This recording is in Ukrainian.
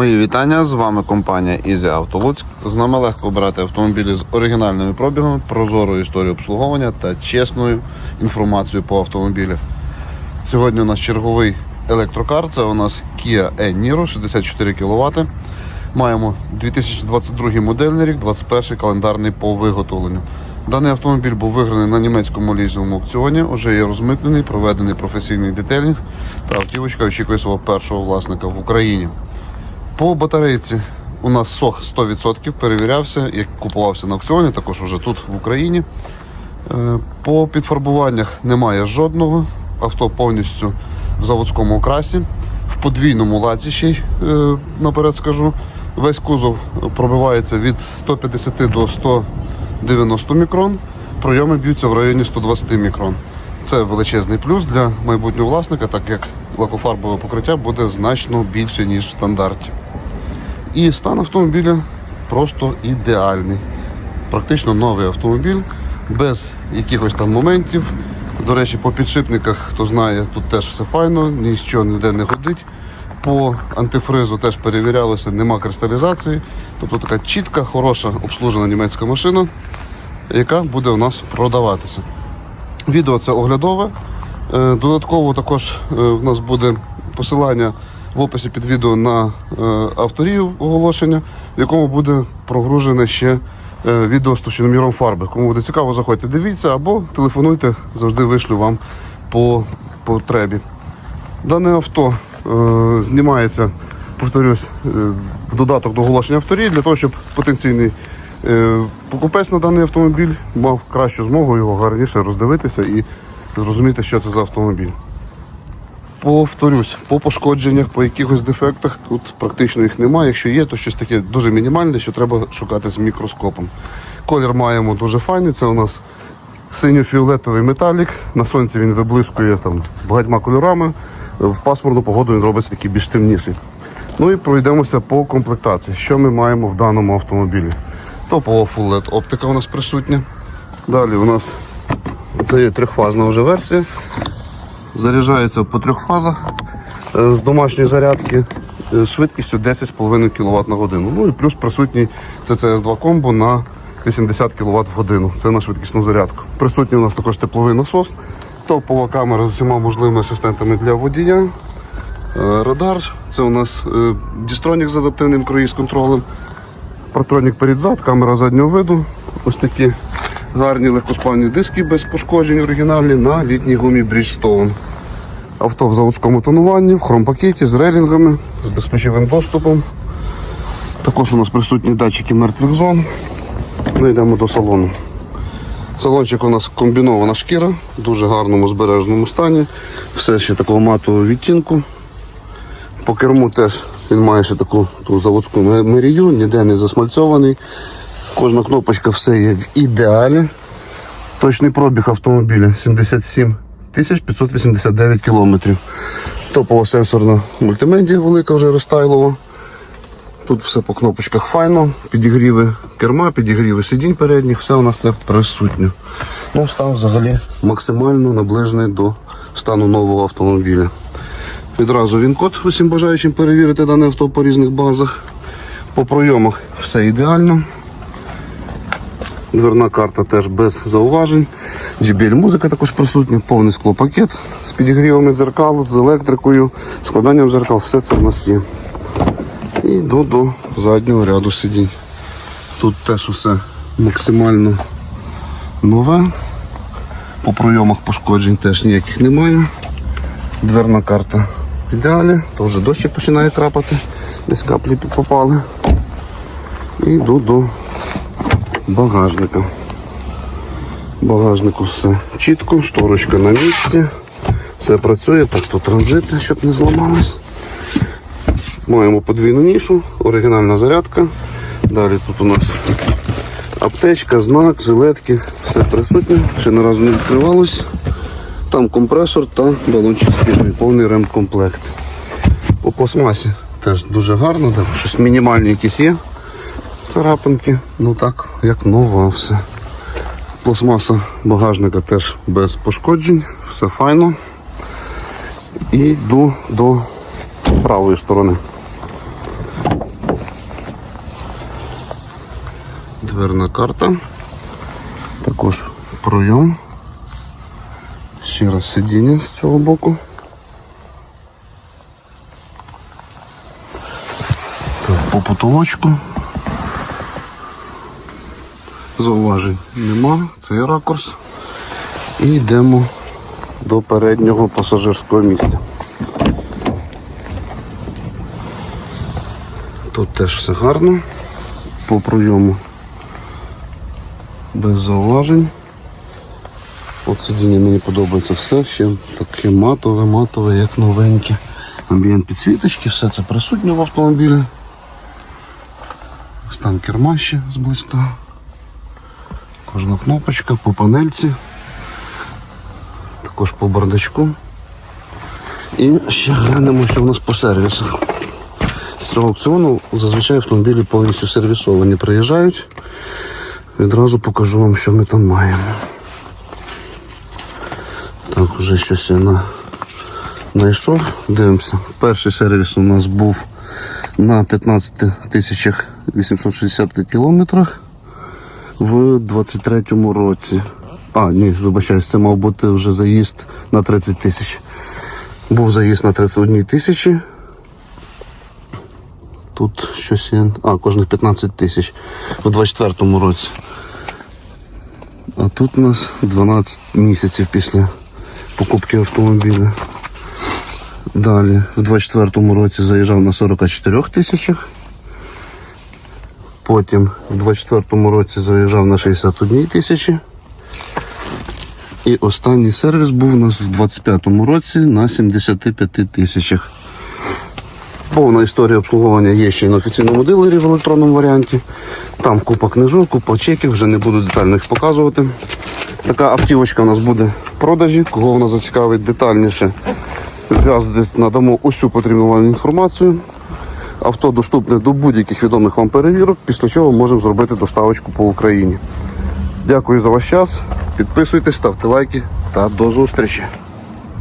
Мої вітання, з вами компанія Easy Auto Луцьк. З нами легко обирати автомобілі з оригінальними пробігами, прозорою історією обслуговування та чесною інформацією по автомобілях. Сьогодні у нас черговий електрокар, це у нас Kia e-Niro 64 кВт. Маємо 2022 модельний рік, 21 календарний по виготовленню. Даний автомобіль був виграний на німецькому лізовому аукціоні, вже є розмитнений, проведений професійний детелінг та автівочка очікує свого першого власника в Україні. По батарейці у нас сох 100% перевірявся, як купувався на аукціоні, також вже тут в Україні. Е, По підфарбуваннях немає жодного. Авто повністю в заводському окрасі, в подвійному ладзі ще й е, наперед скажу. Весь кузов пробивається від 150 до 190 мікрон. Пройоми б'ються в районі 120 мікрон. Це величезний плюс для майбутнього власника, так як лакофарбове покриття буде значно більше, ніж в стандарті. І стан автомобіля просто ідеальний. Практично новий автомобіль, без якихось там моментів. До речі, по підшипниках, хто знає, тут теж все файно, нічого ніде не ходить. По антифризу теж перевірялося, нема кристалізації. Тобто така чітка, хороша обслужена німецька машина, яка буде у нас продаватися. Відео це оглядове. Е, Додатково також е, в нас буде посилання в описі під відео на е, авторію оголошення, в якому буде прогружене ще е, відео з товщиноміром фарби. Кому буде цікаво, заходьте, дивіться або телефонуйте, завжди вишлю вам по потребі. Дане авто е, знімається, повторюсь, е, в додаток до оголошення авторії для того, щоб потенційний е, покупець на даний автомобіль мав кращу змогу його гарніше роздивитися і зрозуміти, що це за автомобіль. Повторюсь, по пошкодженнях, по якихось дефектах тут практично їх немає. Якщо є, то щось таке дуже мінімальне, що треба шукати з мікроскопом. Колір маємо дуже файний. Це у нас синьо-фіолетовий металік. На сонці він виблискує там багатьма кольорами. В пасмурну погоду він робиться такий більш темніший. Ну і пройдемося по комплектації. Що ми маємо в даному автомобілі? Топова Full LED оптика у нас присутня. Далі у нас це є трьохфазна вже версія. Заряджається по трьох фазах е, з домашньої зарядки е, швидкістю 10,5 кВт на годину. Ну і плюс присутній CCS2 комбо на 80 кВт в годину. Це на швидкісну зарядку. Присутній у нас також тепловий насос, топова камера з усіма можливими асистентами для водія. Е, Радар, це у нас дістронік з адаптивним круїз контролем. Партронік перед-зад, камера заднього виду. Ось такі гарні легкоспальні диски без пошкоджень оригінальні на літній гумі Bridgestone. Авто в заводському тонуванні, в хромпакеті з рейлінгами, з безпечовим доступом. Також у нас присутні датчики мертвих зон. Ми йдемо до салону. Салончик у нас комбінована шкіра, в дуже гарному збереженому стані. Все ще такого матового відтінку. По керму теж він має ще таку ту заводську мерію, ніде не засмальцьований. Кожна кнопочка все є в ідеалі. Точний пробіг автомобіля 77 589 кілометрів. Топова сенсорна мультимедія велика вже рестайлова. Тут все по кнопочках файно, підігріви керма, підігріви сидінь передніх, все у нас це присутнє. Ну, стан взагалі максимально наближений до стану нового автомобіля. Відразу він код усім бажаючим перевірити дане авто по різних базах. По пройомах все ідеально. Дверна карта теж без зауважень. JBL музика також присутня, повний склопакет з підігрівами дзеркал, з електрикою, складанням дзеркал, все це в нас є. І йду до заднього ряду сидінь. Тут теж усе максимально нове. По пройомах пошкоджень теж ніяких немає. Дверна карта в ідеалі, то вже дощик починає крапати, десь каплі попали. І йду до багажника. Багажнику все чітко, шторочка на місці. Все працює, так то транзити, щоб не зламалось. Маємо подвійну нішу, оригінальна зарядка. Далі тут у нас аптечка, знак, жилетки, все присутнє, ще не разу не відкривалось. Там компресор та балончик з повний ремкомплект. По пластмасі теж дуже гарно, так, щось мінімальні якісь є царапинки, ну так, як нова все. Пластмаса багажника теж без пошкоджень, все файно. І йду до правої сторони. Дверна карта. Також пройом. Ще раз сидіння з цього боку. По потолочку. Зауважень нема, це є ракурс. І йдемо до переднього пасажирського місця. Тут теж все гарно. По пройому без зауважень. От сидіння мені подобається все, ще таке матове, матове, як новеньке. Амбієнт підсвіточки, все це присутнє в автомобілі. Стан керма ще зблизька. Кожна кнопочка по панельці. Також по бардачку. І ще глянемо, що в нас по сервісах. З цього аукціону зазвичай автомобілі повністю сервісовані приїжджають. Відразу покажу вам, що ми там маємо. Так, вже щось я на... знайшов. Дивимося. Перший сервіс у нас був на 15 тисячах 860 кілометрах в 23-му році. А, ні, вибачаюсь, це мав бути вже заїзд на 30 тисяч. Був заїзд на 31 тисячі. Тут щось є. А, кожних 15 тисяч в 24-му році. А тут у нас 12 місяців після покупки автомобіля. Далі в 24-му році заїжджав на 44 тисячах. Потім в 24-му році заїжджав на 61 тисячі. І останній сервіс був у нас в 25-му році на 75 тисячах. Повна історія обслуговування є ще й на офіційному дилері в електронному варіанті. Там купа книжок, купа чеків, вже не буду детально їх показувати. Така автівочка у нас буде в продажі. Кого вона зацікавить детальніше, зв'язуйтесь, надамо усю потрібну вам інформацію. Авто доступне до будь-яких відомих вам перевірок, після чого можемо зробити доставочку по Україні. Дякую за ваш час. Підписуйтесь, ставте лайки та до зустрічі.